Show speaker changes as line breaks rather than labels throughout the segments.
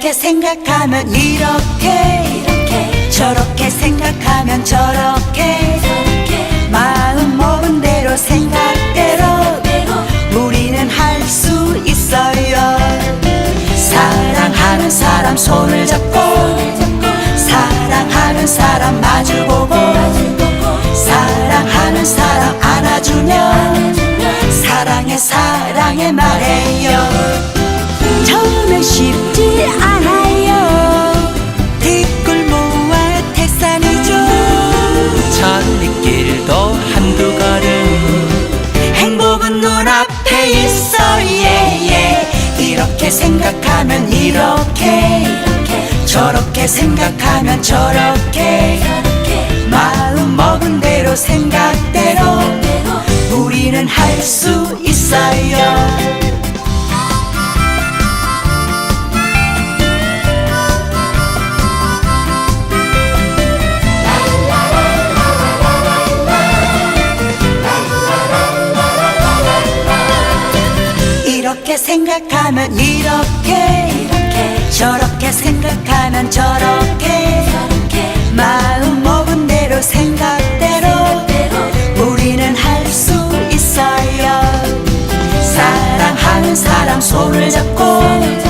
생각하면 이렇게
이렇게.
저렇게 생각하면 저렇게.
저렇게.
마음 먹은 대로 생각대로. 우리는 할 수 있어요. 사랑하는 사람 손을 잡고 사랑하는 사람 마주보고 사랑하는 사람 안아주면. 사랑해 사랑해 말해요 생각하면 이렇게
이렇게
저렇게 생각하면 저렇게
저렇게
마음 먹은 대로 생각대로 우리는 할 수 있어요 이렇게 생각하면 이렇게
이렇게.
저렇게 생각하면 저렇게.
저렇게.
마음 먹은 대로 생각대로. 우리는 할 수 있어요. 사랑하는 사람 손을 잡고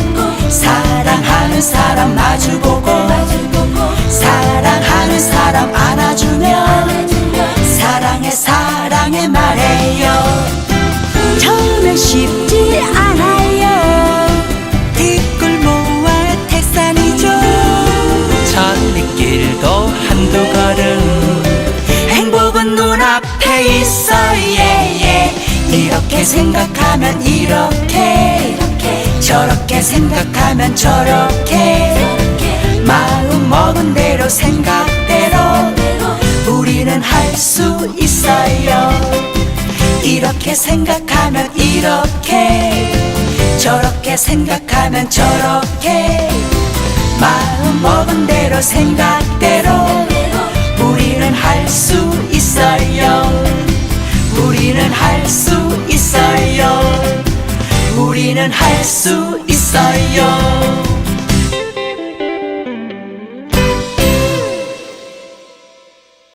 앞에 있어 예예. 이렇게 생각하면 이렇게
이렇게.
저렇게 생각하면 저렇게. 마음 먹은 대로 생각대로. 우리는 할 수 있어요. 이렇게 생각하면 이렇게. 저렇게 생각하면 저렇게. 마음 먹은 대로 생각대로 있어